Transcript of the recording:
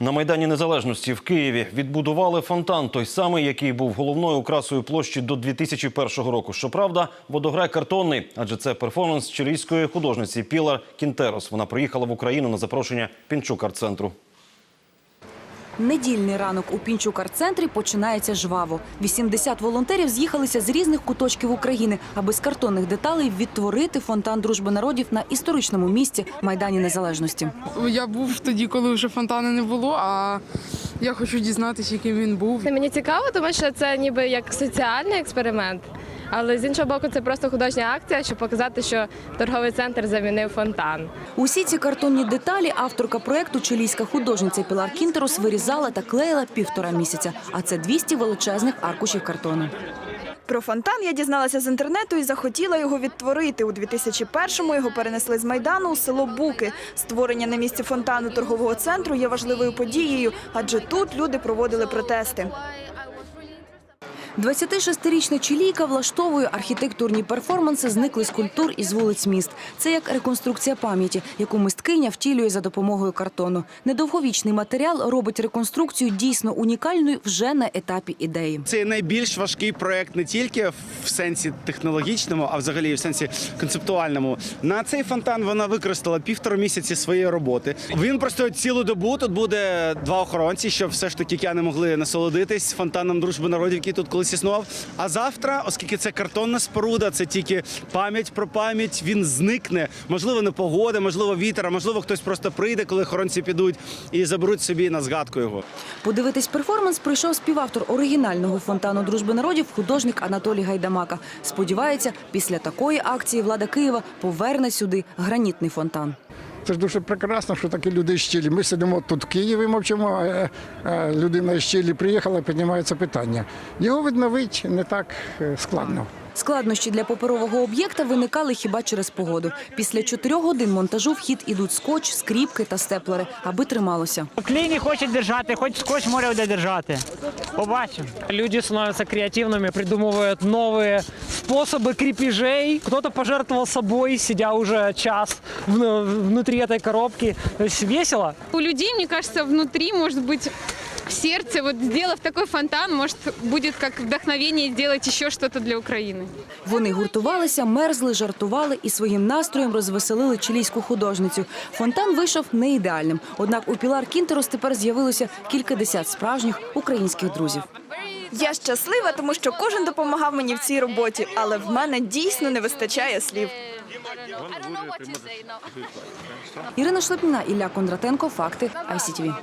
На Майдані Незалежності в Києві відбудували фонтан, той самий, який був головною красою площі до 2001 року. Щоправда, водограй картонний, адже це перформанс чилійської художниці Пілар Кінтерос. Вона приїхала в Україну на запрошення Пінчук арт-центру. Недільний ранок у Пінчук-арт-центрі починається жваво. 80 волонтерів з'їхалися з різних куточків України, аби з картонних деталей відтворити фонтан дружби народів на історичному місці Майдані Незалежності. Я був тоді, коли вже фонтану не було, а я хочу дізнатися, яким він був. Мені цікаво, тому що це ніби як соціальний експеримент. Але з іншого боку, це просто художня акція, щоб показати, що торговий центр замінив фонтан. Усі ці картонні деталі авторка проекту чилійська художниця Пілар Кінтерос вирізала та клеїла півтора місяця. А це 200 величезних аркушів картону. Про фонтан я дізналася з інтернету і захотіла його відтворити. У 2001-му його перенесли з Майдану у село Буки. Створення на місці фонтану торгового центру є важливою подією, адже тут люди проводили протести. 26-річна чилійка влаштовує архітектурні перформанси зникли з культур із вулиць міст. Це як реконструкція пам'яті, яку мисткиня втілює за допомогою картону. Недовговічний матеріал робить реконструкцію дійсно унікальною вже на етапі ідеї. Це найбільш важкий проект не тільки в сенсі технологічному, а взагалі в сенсі концептуальному. На цей фонтан вона використала півтора місяці своєї роботи. Він простоїть цілу добу. Тут буде два охоронці, щоб все ж таки кияни могли насолодитись фонтаном дружби народів, який тут колись існував. А завтра, оскільки це картонна споруда, це тільки пам'ять про пам'ять. Він зникне. Можливо, не погода, можливо, вітер, а можливо, хтось просто прийде, коли охоронці підуть і заберуть собі на згадку його. Подивитись перформанс прийшов співавтор оригінального фонтану дружби народів, художник Анатолій Гайдамака. Сподівається, після такої акції влада Києва поверне сюди гранітний фонтан. Це ж дуже прекрасно, що такі люди з Чилі. Ми сидимо тут в Києві, мовчимо, а е, е, людина з Чилі приїхала, піднімається питання. Його відновити не так е, складно. Складнощі для паперового об'єкта виникали хіба через погоду. Після чотирьох годин монтажу в хід ідуть скотч, скріпки та степлери, аби трималося. Клей не хоче держати, хоч скотч може буде держати. Побачимо. Люди становятся креативными, придумывают новые способы крепежей. Кто-то пожертвовал собой, сидя уже час в- внутри этой коробки. То есть весело. У людей, мне кажется, внутри может быть сердце, вот сделав такой фонтан, может, будет как вдохновение сделать еще что-то для Украины. Вони гуртувалися, мерзли, жартували і своїм настроєм розвеселили чилійську художницю. Фонтан вийшов не ідеальним. Однак у Пілар Кінтерос тепер з'явилося кількадесят справжніх українських друзів. Я щаслива, тому що кожен допомагав мені в цій роботі, але в мене дійсно не вистачає слів. Ірина Шлепніна, Ілля Кондратенко. Факти ICTV.